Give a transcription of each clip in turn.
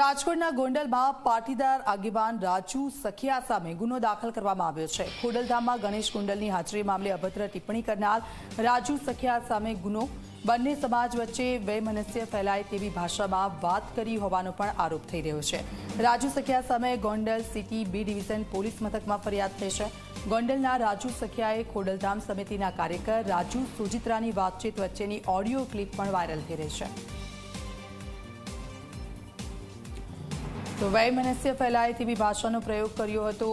રાજકોટના ગોંડલમાં પાટીદાર આગેવાન રાજુ સખિયા સામે ગુનો દાખલ કરવામાં આવ્યો છે. ખોડલધામમાં ગણેશ કુંડલની હાજરી મામલે અભદ્ર ટિપ્પણી કરનાર રાજુ સખિયા સામે ગુનો. બંને સમાજ વચ્ચે વૈમનસ્ય ફેલાય તેવી ભાષામાં વાત કરી હોવાનો પણ આરોપ થઈ રહ્યો છે. રાજુ સખિયા સામે Gondal city B division police મથકમાં ફરિયાદ થઈ છે. ગોંડલના રાજુ સખિયાએ ખોડલધામ સમિતિના કાર્યકર રાજુ સુજિત્રાની વાતચીત વચ્ચેની ઓડિયો ક્લિપ પણ વાયરલ થઈ રહી છે. તો વૈમનસ્ય ફેલાય તેવી ભાષાનો પ્રયોગ કર્યો હતો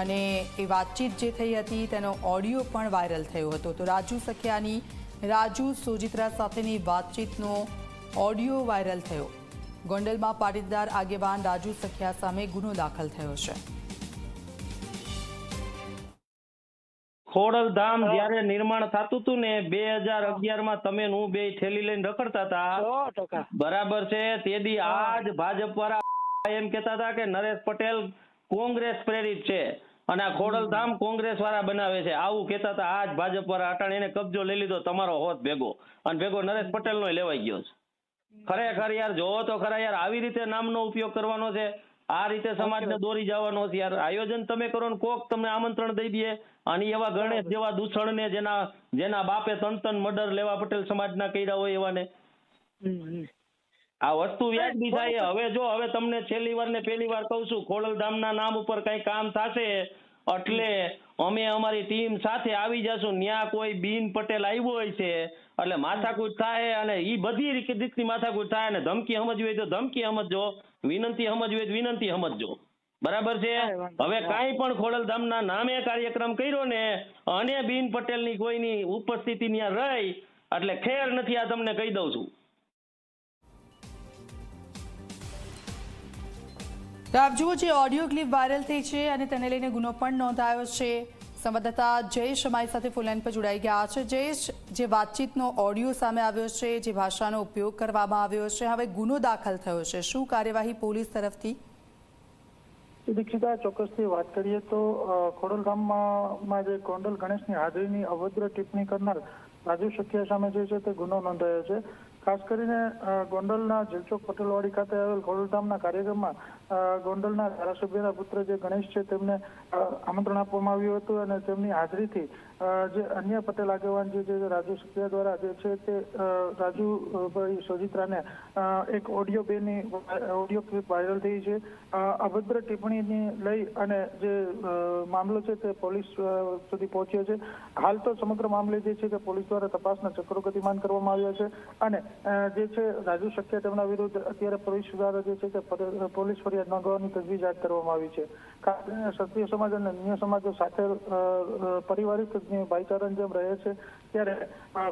અને એ વાતચીત જે થઈ હતી તેનો ઓડિયો પણ વાયરલ થયો હતો. તો રાજુ સખિયાની રાજુ સોજિત્રા સાથેની વાતચીતનો ઓડિયો વાયરલ થયો. ગોંડલમાં પાટીદાર આગેવાન રાજુ સખિયા સામે ગુનો દાખલ થયો છે. ખોડલધામ જયારે નિર્માણ થતું હતું ને બે હજાર અગિયારમાં તમે ને હું બે થેલી લઈને રખડતા હતા. બરાબર છે. તેથી આજ ભાજપ વાળા એમ કહેતા હતા કે નરેશ પટેલ કોંગ્રેસ પ્રેરિત છે અને આ ખોડલધામ કોંગ્રેસ વાળા બનાવે છે. આવું કહેતા હતા. આજ ભાજપ વાળા અટાણે એને કબજો લઈ લીધો. તમારો હોત ભેગો. અને ભેગો નરેશ પટેલ નો લેવાઈ ગયો છે. ખરેખર યાર જોવો તો ખરા યાર આવી રીતે નામનો ઉપયોગ કરવાનો છે. આ રીતે સમાજને દોરી જવાનો છે યાર. આયોજન તમે કરો ને કોક તમને આમંત્રણ દઈ દે અને એવા ગણેશ જેવા દૂષણને જેના જેના બાપે તન તન મર્ડર લેવા પટેલ સમાજના કર્યા હોય એવાને. આ વસ્તુ વ્યાજબી થાય. હવે જો હવે તમને છેલ્લી વાર ને પહેલી વાર કહું છું ખોડલધામના નામ ઉપર કઈ કામ થશે એટલે અમે અમારી ટીમ સાથે આવી જશું. ન્યા કોઈ બીન પટેલ આવ્યો હોય છે એટલે માથાકૂટ થાય અને ઈ બધી રીતની માથાકૂટ થાય અને ધમકી સમજવી હોય તો ધમકી સમજજો. વિનંતી સમજવી હોય તો વિનંતી સમજજો. બરાબર છે? હવે. કાંઈ પણ ખોડલધામના નામે કાર્યક્રમ કર્યો ને અને બીન પટેલની કોઈની ઉપસ્થિતિ ત્યાં રહી એટલે ખેર નથી આ તમને કહી દઉં છું. તો આપ જુઓ જે ઓડિયો ક્લિપ વાયરલ થઈ છે અને તેને લઈને ગુનો પણ નોંધાયો છે. સંવાદદાતા જયેશ અમારી સાથે ફૂલલાઈન પર જોડાઈ ગયા છે. જયેશ, જે વાતચીતનો ઓડિયો સામે આવ્યો છે, જે ભાષાનો ઉપયોગ કરવામાં આવ્યો છે, હવે ગુનો દાખલ થયો છે. શું કાર્યવાહી પોલીસ તરફથી? દીક્ષિતા, ચોક્કસથી વાત કરીએ તો ખોડલ ગામમાં જે ગોંડલ ગણેશની હાજરીની અભદ્ર ટિપ્પણી કરનાર રાજુ શક્યા સામે જે છે તે ગુનો નોંધાયો છે. ખાસ કરીને ગોંડલના જલચોક પટેલવાડી ખાતે આવેલ ખોડલધામના કાર્યક્રમમાં ગોંડલના ધારાસભ્યના પુત્ર જે ગણેશ છે, તેમને આમંત્રણ આપવામાં આવ્યું હતું અને તેમની હાજરીથી જે અન્ય પટેલ આગેવાન જે છે રાજુ શક્યા દ્વારા જે છે તે રાજુભાઈ રાજુ સોજિત્રાને એક ઓડિયો બેની ઓડિયો ક્લિપ વાયરલ થઈ છે. અભદ્ર ટિપ્પણીને લઈ અને જે મામલો છે તે પોલીસ સુધી પહોંચ્યો છે. હાલ તો સમગ્ર મામલે જે છે તે પોલીસ દ્વારા તપાસના ચક્રો ગતિમાન કરવામાં આવ્યા છે અને જે છે રાજુ શક્ય તેમના વિરુદ્ધ અત્યારે પોલીસ દ્વારા જે છે તે પોલીસ ફરિયાદ નોંધવાની તજવીજ હાથ કરવામાં આવી છે. ખાસ કરીને ક્ષત્રિય સમાજ અને અન્ય સમાજો સાથે પારિવારિક ભાઈચારાની જેમ રહે છે. ત્યારે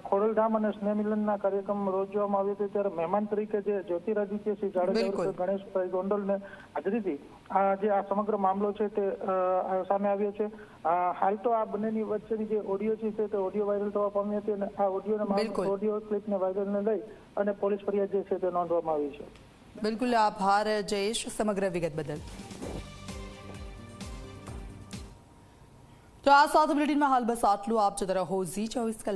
ખોડલધામ અને સ્નેહ મિલનના કાર્યક્રમ યોજવામાં આવ્યો હતો ત્યારે મહેમાન તરીકે જે જ્યોતિરાદિત્યસિંહ જાડેજા બિલકુલ. વિરુદ્ધ ગણેશભાઈ ગોંડલને હાજરીથી આ જે આ સમગ્ર મામલો છે તે સામે આવ્યો છે. હાલ તો આ બંનેની વચ્ચેની જે ઓડિયો છે તે ઓડિયો વાયરલ થવા પામી હતી અને આ ઓડિયો બિલકુલ. ઓડિયો ક્લિપને વાયરલને લઈ અને પોલીસ ફરિયાદ જે છે તે નોંધવામાં આવી છે. બિલકુલ આભાર જયેશ સમગ્ર વિગત બદલ. તો આ સાથે બુલેટિનમાં હાલ બસ આટલું. આપ જતા રહો ઝી ચોવીસ